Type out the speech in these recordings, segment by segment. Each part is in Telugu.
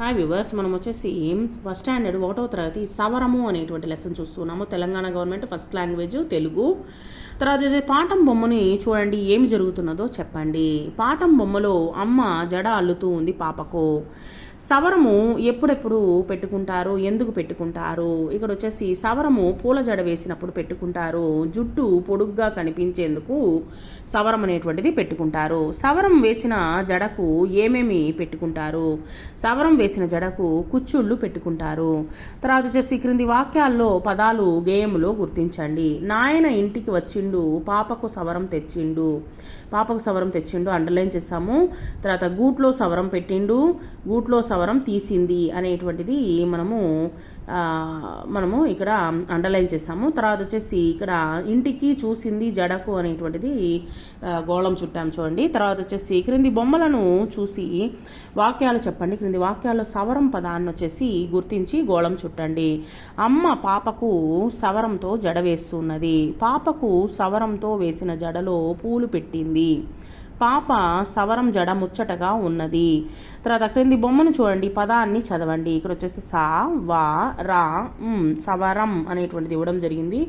హాయ్ వ్యూవర్స్ మనం వచ్చేసి ఫస్ట్ స్టాండర్డ్ ఒకటో తరగతి సవరము అనేటువంటి లెసన్ చూస్తున్నాము. Telangana government first language Telugu. తర్వాత వచ్చేసి పాఠం బొమ్మని చూడండి ఏమి జరుగుతున్నదో చెప్పండి. పాఠం బొమ్మలో అమ్మ జడ అల్లుతూ ఉంది పాపకు. సవరము ఎప్పుడెప్పుడు పెట్టుకుంటారు? ఎందుకు పెట్టుకుంటారు? ఇక్కడ వచ్చేసి సవరము పూల జడ వేసినప్పుడు పెట్టుకుంటారు. జుట్టు పొడుగ్గా కనిపించేందుకు సవరం అనేటువంటిది పెట్టుకుంటారు. సవరం వేసిన జడకు ఏమేమి పెట్టుకుంటారు? సవరం వేసిన జడకు కుచ్చుళ్ళు పెట్టుకుంటారు. తర్వాత వచ్చేసి క్రింది వాక్యాల్లో పదాలు గేయములో గుర్తించండి. నాయన ఇంటికి వచ్చిండు పాపకు సవరం తెచ్చిండు. పాపకు సవరం తెచ్చిండు అండర్లైన్ చేసాము తర్వాత గూట్లో సవరం పెట్టిండు గూట్లో సవరం తీసింది అనేటువంటిది మనము మనము ఇక్కడ అండర్లైన్ చేసాము తర్వాత వచ్చేసి ఇక్కడ ఇంటికి చూసింది జడకు అనేటువంటిది గోళం చుట్టాం చూడండి. తర్వాత వచ్చేసి క్రింది బొమ్మలను చూసి వాక్యాలు చెప్పండి. క్రింది వాక్యాల్లో సవరం పదాన్ని వచ్చేసి గుర్తించి గోళం చుట్టండి. అమ్మ పాపకు సవరంతో జడ వేస్తున్నది. పాపకు సవరంతో వేసిన జడలో పూలు పెట్టింది. పాప సవరం జడ ముచ్చటగా ఉన్నది. తర్వాత క్రింది బొమ్మను చూడండి. పదాన్ని చదవండి. ఇక్కడ వచ్చేసి సా వా రా సవరం అనేటువంటిది ఇవ్వడం జరిగింది.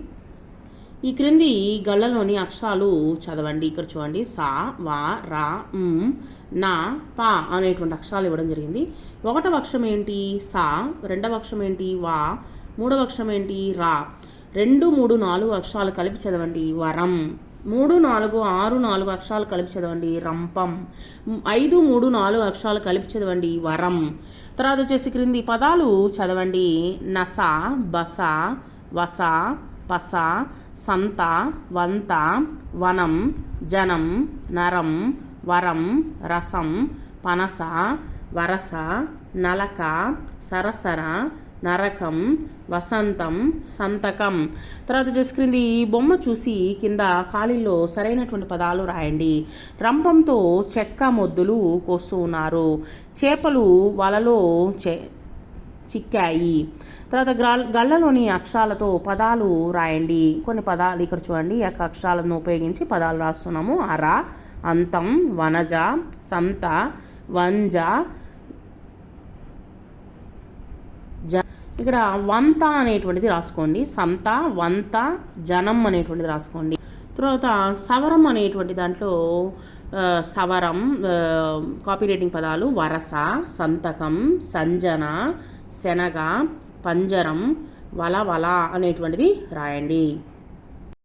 ఈ క్రింది గళ్ళలోని అక్షరాలు చదవండి. ఇక్కడ చూడండి. సా వా రా నా పా అనేటువంటి అక్షరాలు ఇవ్వడం జరిగింది. ఒకటవ అక్షరం ఏంటి? సా. రెండవ అక్షరం ఏంటి? వా. మూడవ అక్షరం ఏంటి? రా. రెండు మూడు నాలుగు అక్షరాలు కలిపి చదవండి. వరం. మూడు నాలుగు ఆరు నాలుగు అక్షరాలు కలిపి చదవండి. రంపం. ఐదు మూడు నాలుగు అక్షరాలు కలిపి చదవండి. వరం. తర్వాత వచ్చేసి క్రింది పదాలు చదవండి. నస బస వస పస సంత వంత వనం జనం నరం వరం రసం పనస వరస నలక సరసర నరకం వసంతం సంతకం. తర్వాత చేసుకుంది ఈ బొమ్మ చూసి కింద ఖాళీలో సరైనటువంటి పదాలు రాయండి. రంపంతో చెక్క మొద్దులు కోస్తూ ఉన్నారు. చేపలు వలలో చె చిక్కాయి. తర్వాత గళ్ళలోని అక్షరాలతో పదాలు రాయండి. కొన్ని పదాలు ఇక్కడ చూడండి. యొక్క అక్షరాలను ఉపయోగించి పదాలు రాస్తున్నాము. అర అంతం వనజ సంత వంజ జ. ఇక్కడ వంత అనేటువంటిది రాసుకోండి. సంత వంత జనం అనేటువంటిది రాసుకోండి. తర్వాత సవరం అనేటువంటి దాంట్లో సవరం కాపీ రైటింగ్ పదాలు వరస సంతకం సంజన శనగ పంజరం వల వల అనేటువంటిది రాయండి.